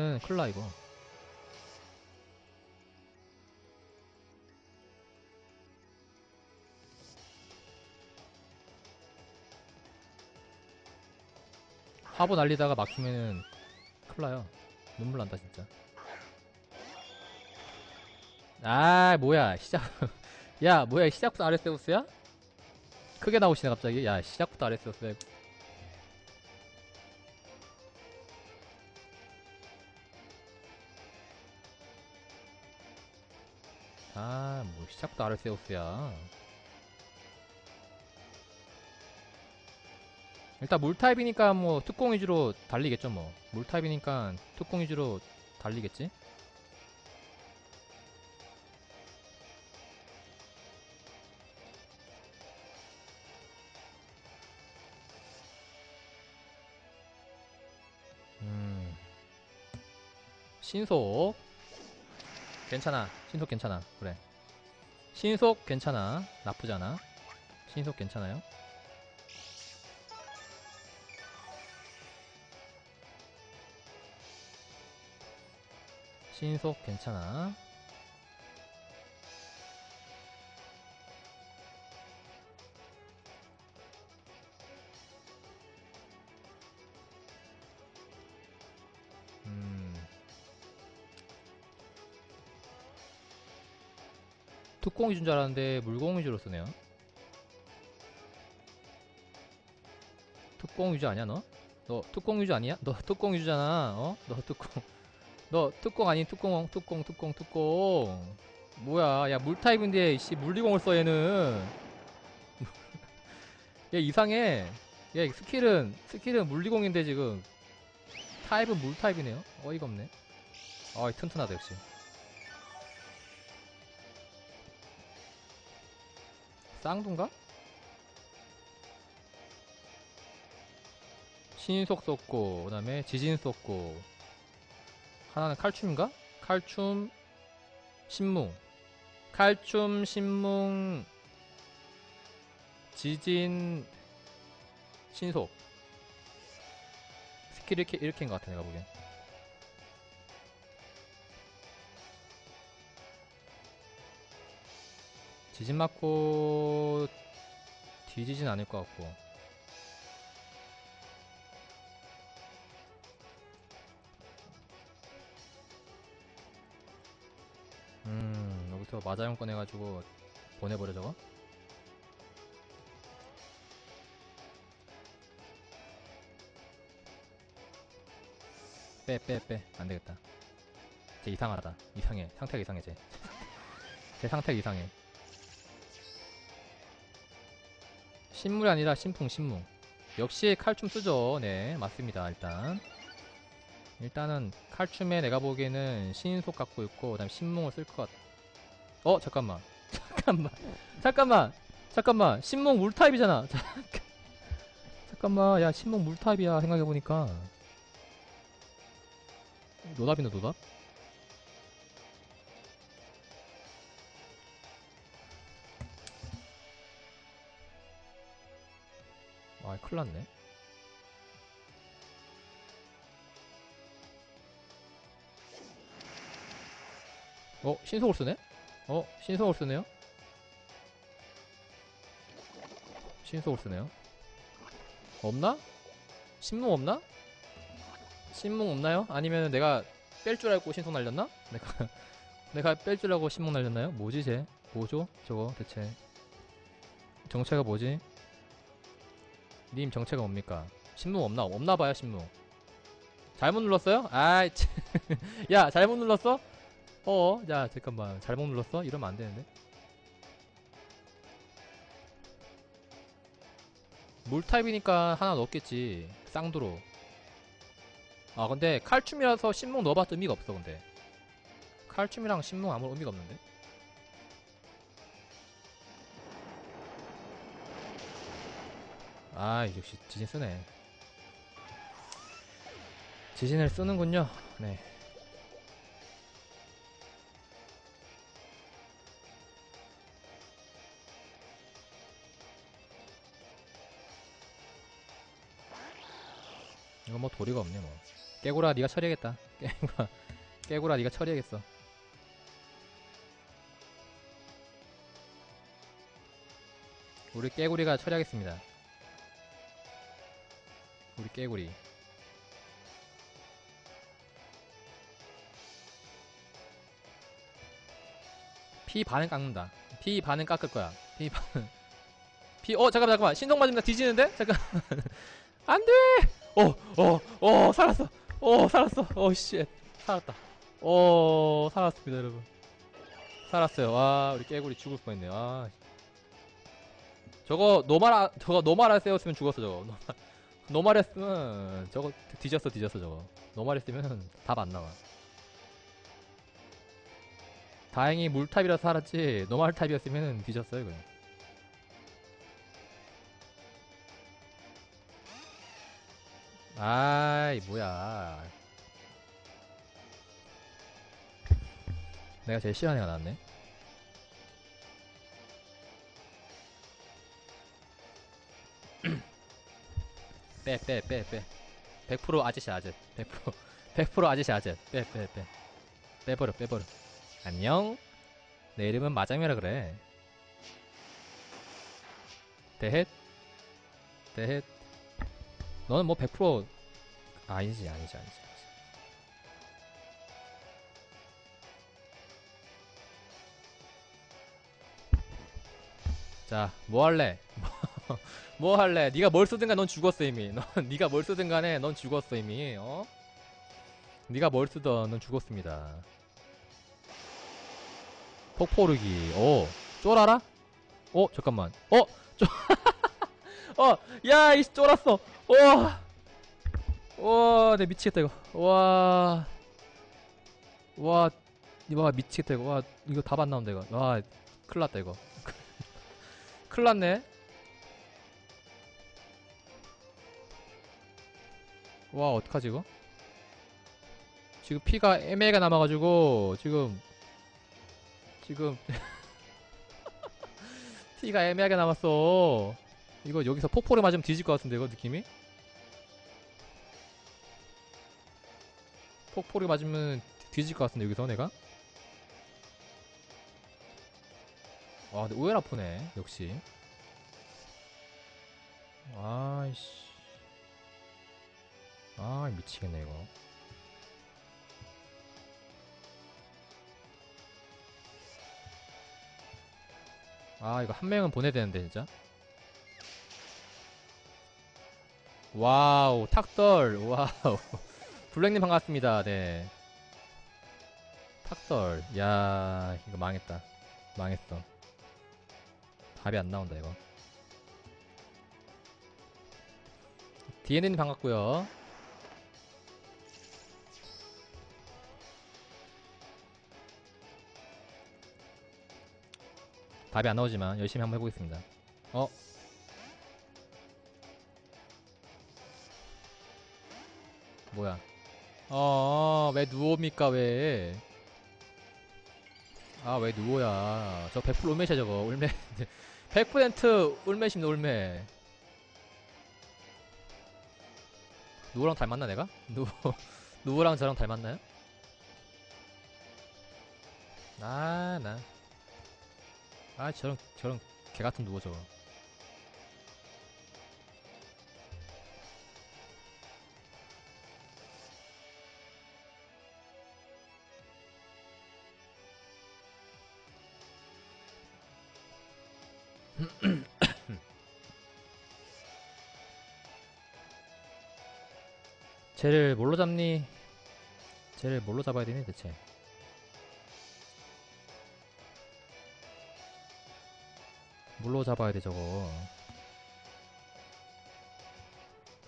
응, 큰일 나, 이거. 화보 날리다가 막히면은 큰일 나요. 눈물 난다, 진짜. 아, 뭐야, 시작. 야, 뭐야, 시작부터 아레세우스야? 크게 나오시네, 갑자기. 야, 시작부터 아레세우스야. 아, 뭐, 시작부터 아레세우스야. 일단 물타입이니까 뭐 특공 위주로 달리겠죠 뭐. 물타입이니까 특공 위주로 달리겠지? 음. 신속 괜찮아. 신속 괜찮아. 그래. 신속 괜찮아. 나쁘잖아. 신속 괜찮아요? 신속 괜찮아. 특공 위주인 줄 알았는데 물공 위주로 쓰네요. 특공 위주 아니야 너? 너 특공 위주 아니야? 너 특공 위주잖아. 어? 너 특공 너 뚜껑 아닌 뚜껑 뚜껑 뚜껑 뚜껑 뭐야 야 물타입인데 씨 물리공을 써 얘는 얘 이상해 얘 스킬은 스킬은 물리공인데 지금 타입은 물타입이네요 어이가 없네 어이 튼튼하다 역시 쌍둥가? 신속 썼고 그 다음에 지진 썼고 하나는 칼춤인가? 칼춤, 신뭉. 칼춤, 신뭉, 지진, 신속. 스킬 이렇게, 이렇게인 것 같아, 내가 보기엔. 지진 맞고, 뒤지진 않을 것 같고. 음, 여기서 마자용 꺼내가지고 보내버려 저거? 빼, 빼, 빼. 안 되겠다. 쟤 이상하다. 이상해. 상태가 이상해, 쟤. 제 상태가 이상해. 신물이 아니라 신풍, 신뭉. 역시 칼춤 쓰죠. 네, 맞습니다. 일단. 일단은 칼춤에 내가 보기에는 신속 갖고 있고 그 다음 신뭉을 쓸 것 같. 어 잠깐만 잠깐만 잠깐만 잠깐만 신뭉 물 타입이잖아. 잠깐만 야 신뭉 물 타입이야 생각해 보니까 노답이네 노답. 큰일 났네. 어 신속을 쓰네? 어 신속을 쓰네요? 신속을 쓰네요 없나? 신문 없나? 신문 없나요? 아니면 내가 뺄 줄 알고 신속 날렸나? 내가 내가 뺄 줄 알고 신문 날렸나요? 뭐지 쟤? 뭐죠? 저거 대체 정체가 뭐지? 님 정체가 뭡니까? 신문 없나? 없나봐요 신문 잘못 눌렀어요? 아이 참. 야 잘못 눌렀어? 어, 야, 잠깐만. 잘못 눌렀어? 이러면 안 되는데. 물 타입이니까 하나 넣었겠지. 쌍두로. 아, 근데 칼춤이라서 신문 넣어봤자 의미가 없어, 근데. 칼춤이랑 신문 아무 의미가 없는데. 아, 역시 지진 쓰네. 지진을 쓰는군요. 네. 이거 뭐 도리가 없네 뭐 깨구라 네가 처리하겠다 깨구라 깨구라 네가 처리하겠어 우리 깨구리가 처리하겠습니다 우리 깨구리 피 반은 깎는다 피 반은 깎을 거야 피 반은 피, 어, 잠깐만, 잠깐만. 신동 맞으면 나 뒤지는데? 잠깐. 안 돼! 어, 어, 어, 살았어. 어, 살았어. 어, 씨. 살았다. 어, 살았습니다, 여러분. 살았어요. 와, 우리 깨구리 죽을 뻔했네. 아. 저거, 노마라, 저거 노마라 세웠으면 죽었어, 저거. 노마, 노말 했으면, 저거 뒤졌어, 뒤졌어, 저거. 노말 했으면 답 안 나와. 다행히 물탑이라서 살았지, 노말 탑이었으면 뒤졌어요, 그냥. 아이 뭐야 내가 제일 싫어하는 애가 나왔네 빼 빼 빼 빼. 100% 아저씨 아재 100% 100% 아저씨 아재 빼빼 빼. 빼버려 빼버려. 안녕. 내 이름은 마장이라 그래. 대헷. 대헷. 너는 뭐 100% 아니지 아니지 아니지 아니지. 자뭐 할래? 뭐 할래 네가 뭘 쓰든 간에 넌 죽었어 이미 넌 네가 뭘 쓰든 간에 넌 죽었어 이미 어 네가 뭘 쓰던 넌 죽었습니다 폭포르기 오 쫄아라 어 잠깐만 어 쫄... 어, 야, 이 쫄았어. 와, 와, 내 미치겠다 이거. 와, 와, 와 미치겠다 이거. 와, 이거 답 안 나온다 이거. 와, 큰일났다 이거. 큰일났네. 와, 어떡하지 이거? 지금 피가 애매가 남아가지고 지금 지금 피가 애매하게 남았어. 이거 여기서 폭포를 맞으면 뒤질 것 같은데 이거 느낌이? 폭포를 맞으면 뒤질 것 같은데 여기서 내가? 와 근데 오열 아프네 역시 아이씨 아 미치겠네 이거. 아 이거 한 명은 보내야 되는데 진짜? 와우 탁덜 와우. 블랙님 반갑습니다 네. 탁덜 야 이거 망했다. 망했어. 답이 안 나온다 이거. DN님 반갑고요 답이 안 나오지만 열심히 한번 해보겠습니다 어 뭐야? 어, 왜 누워입니까, 왜? 아, 왜 누워야? 저 100% 울메시야, 저거. 울메. 100% 울메십니다, 울메. 누구랑 닮았나, 내가? 누구, 누구랑 저랑 닮았나요? 아, 나. 아, 저런, 저런, 개 같은 누워, 저거. 쟤를 뭘로 잡니? 쟤를 뭘로 잡아야 되니 대체? 뭘로 잡아야 돼 저거?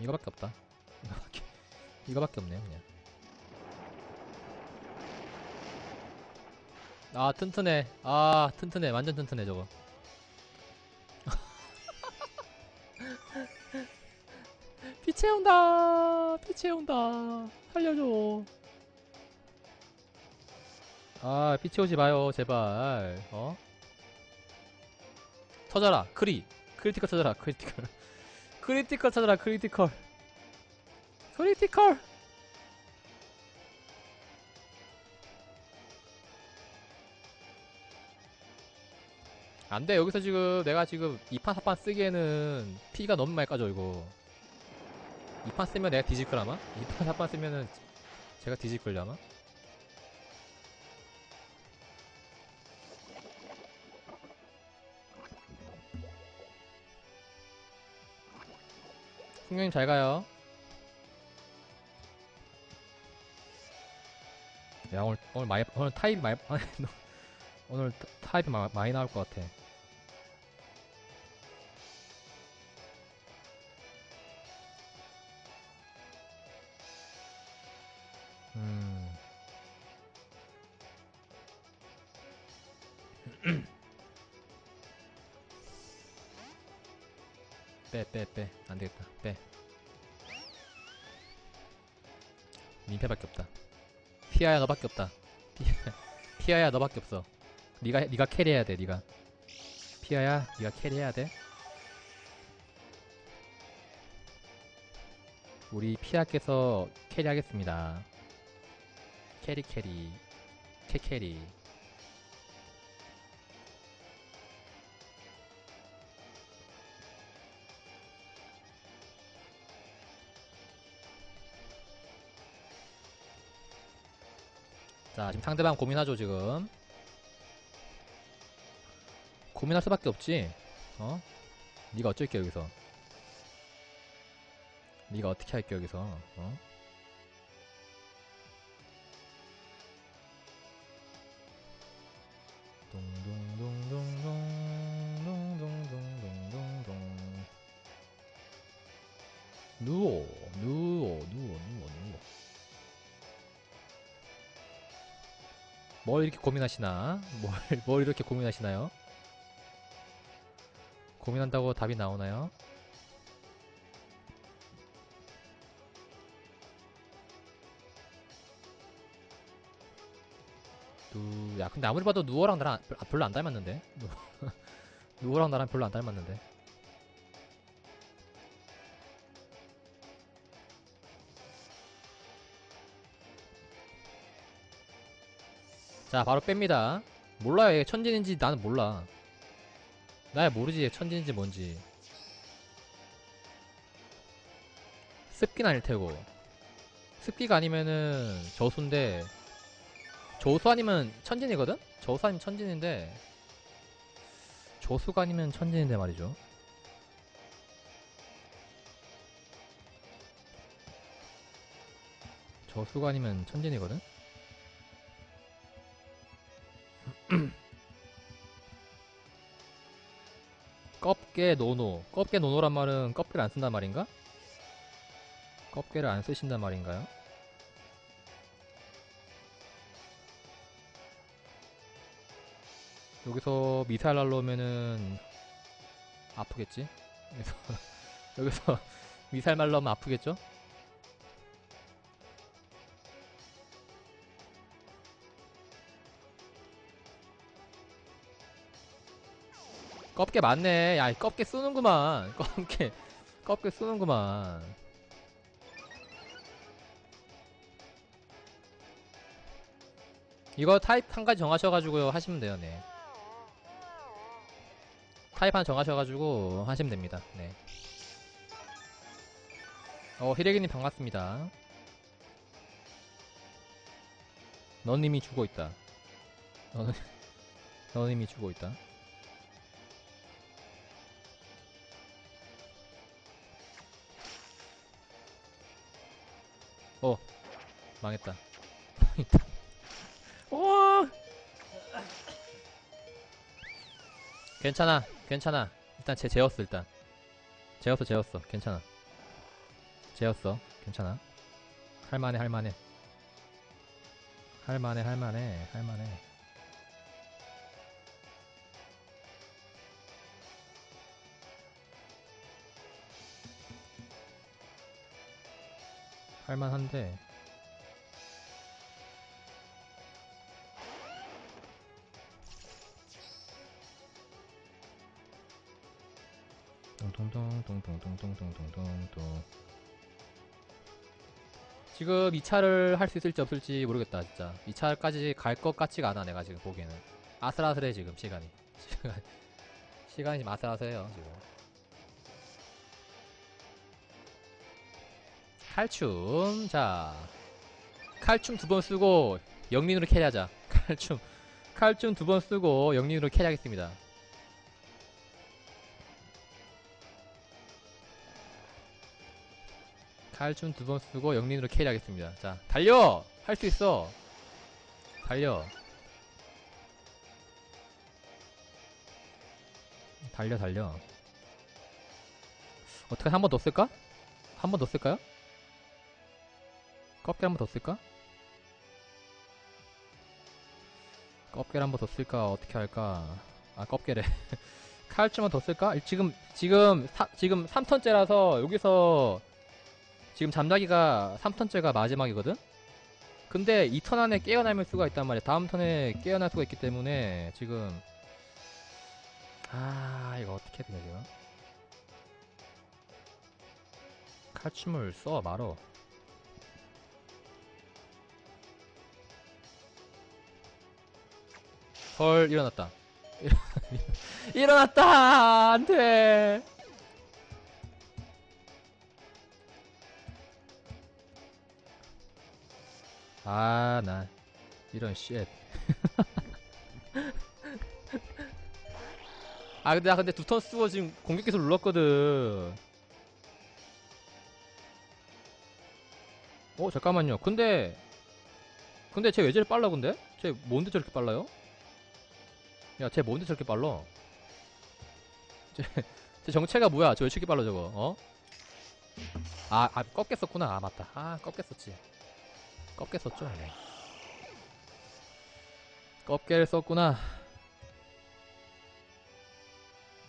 이거밖에 없다. 이거밖에 이거밖에 없네요 그냥. 아 튼튼해. 아 튼튼해. 완전 튼튼해 저거. 피 채운다. 피 채운다. 살려줘. 아, 피 채우지 마요, 제발. 어? 터져라. 크리. 크리티컬 터져라. 크리티컬. 크리티컬 터져라. 크리티컬. 크리티컬! 안돼. 여기서 지금 내가 지금 2판 4판 쓰기에는 피가 너무 많이 까져 이거. 2판 쓰면 내가 뒤질걸 아마? 2판 4판 쓰면은 제가 뒤질걸요 아마? 풍경님 잘 가요 야 오늘 오늘 많이 오늘 타입 너- 오늘 타- 타입이 마- 많이 나올 것 같아 음. 빼, 빼, 빼. 안 되겠다. 빼. 민폐밖에 없다. 피아야 너밖에 없다. 피, 피아 야 너밖에 없어. 네가 네가 캐리해야 돼. 네가. 피아야 네가 캐리해야 돼. 우리 피아께서 캐리하겠습니다. 캐리 캐리 캐캐리 자 지금 상대방 고민하죠 지금. 고민할 수밖에 없지. 어? 네가 어쩔게 여기서? 네가 어떻게 할게 여기서? 어? 둥둥둥둥둥둥둥둥둥둥둥. 누워 누워 누워 누워. 뭘 이렇게 고민하시나? 뭘, 뭘 이렇게 고민하시나요? 고민한다고 답이 나오나요? 누, 야, 근데 아무리 봐도 누워랑 나랑 별- 아, 별로 안 닮았는데? 누- 누워랑 나랑 별로 안 닮았는데? 자, 바로 뺍니다. 몰라요, 얘 천진인지 나는 몰라. 나야 모르지, 얘 천진인지 뭔지. 습긴 아닐 테고. 습기가 아니면은 저수인데, 저수 아니면 천진이거든? 저수 아니면 천진인데, 저수가 아니면 천진인데 말이죠. 저수가 아니면 천진이거든? 껍게 노노. 껍게 노노란 말은 껍개를 안 쓴단 말인가? 껍개를 안 쓰신단 말인가요? 여기서 미사일 날라오면은 아프겠지? 여기서 여기서 미사일 날라오면 아프겠죠? 껍게 맞네. 야, 이 껍게 쓰는구만. 껍게, 껍게 쓰는구만. 이거 타입 한 가지 정하셔가지고요. 하시면 돼요, 네. 타입 하나 정하셔가지고 하시면 됩니다. 네. 어, 히레기님 반갑습니다. 너님이 죽어 있다. 너는, 너님이 죽어 있다. 어 망했다. 망했다 오 괜찮아 괜찮아. 일단 제 재웠어 일단. 재웠어 재웠어. 괜찮아. 재웠어. 괜찮아. 할만해 할만해. 할만해 할만해 할만해 할만한데. 똥똥똥똥똥똥똥똥똥똥 지금 2차를 할 수 있을지 없을지 모르겠다 진짜. 2차까지 갈 것 같지가 않아 내가 지금 보기에는. 아슬아슬해 지금 시간이. 시간 시간이 아슬아슬해요 지금 칼춤. 자 칼춤 두 번 쓰고 영린으로 캐리하자. 칼춤. 칼춤 두 번 쓰고 영린으로 캐리하겠습니다. 칼춤 두 번 쓰고 영린으로 캐리하겠습니다. 자 달려! 할 수 있어. 달려. 달려 달려. 어떻게 한 번 더 쓸까? 한 번 더 쓸까요? 껍질 한번 더 쓸까? 껍질 한번 더 쓸까? 어떻게 할까? 아 껍질에 칼춤만 더 쓸까? 지금 지금 사, 지금 3턴째라서 여기서 지금 잠자기가 3턴째가 마지막이거든? 근데 2턴 안에 깨어날 수가 있단 말이야 다음 턴에 깨어날 수가 있기 때문에 지금 아 이거 어떻게 해야 되냐 지금 칼춤을 써 말어 헐 일어났다. 일어났다! 안돼! 아 나 이런 쉣 아 근데 나 근데 두 턴 쓰고 지금 공격기서 눌렀거든. 어 잠깐만요. 근데 근데 쟤 왜 저리 빨라 근데? 쟤 뭔데 저렇게 빨라요? 야 쟤 뭔데 저렇게 빨라? 쟤, 쟤 정체가 뭐야? 저왜 저렇게 빨라 저거? 어? 아, 아 꺾였었구나. 아 맞다. 아 꺾였었지. 꺾였었죠 네. 꺾개를 썼구나.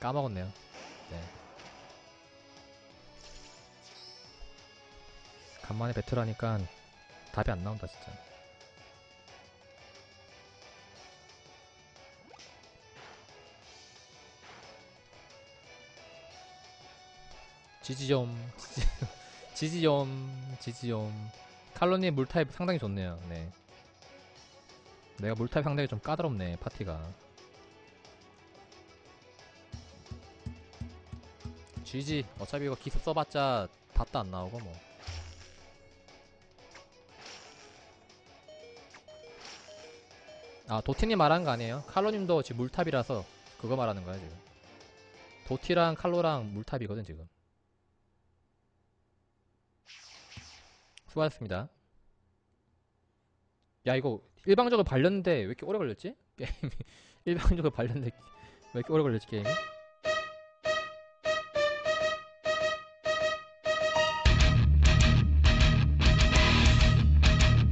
까먹었네요. 네. 간만에 배틀하니까 답이 안 나온다 진짜 지지 좀 지지, 지지 좀 지지 좀 칼로님 물타입 상당히 좋네요 네 내가 물타입 상당히 좀 까다롭네 파티가 GG 어차피 이거 기습 써봤자 답도 안 나오고 뭐 아, 도티님 말하는 거 아니에요? 칼로님도 지금 물탑이라서 그거 말하는 거야, 지금. 도티랑 칼로랑 물탑이거든, 지금. 수고하셨습니다. 야, 이거 일방적으로 발렸는데 왜 이렇게 오래 걸렸지? 게임이. 일방적으로 발렸는데 왜 이렇게 오래 걸렸지, 게임이?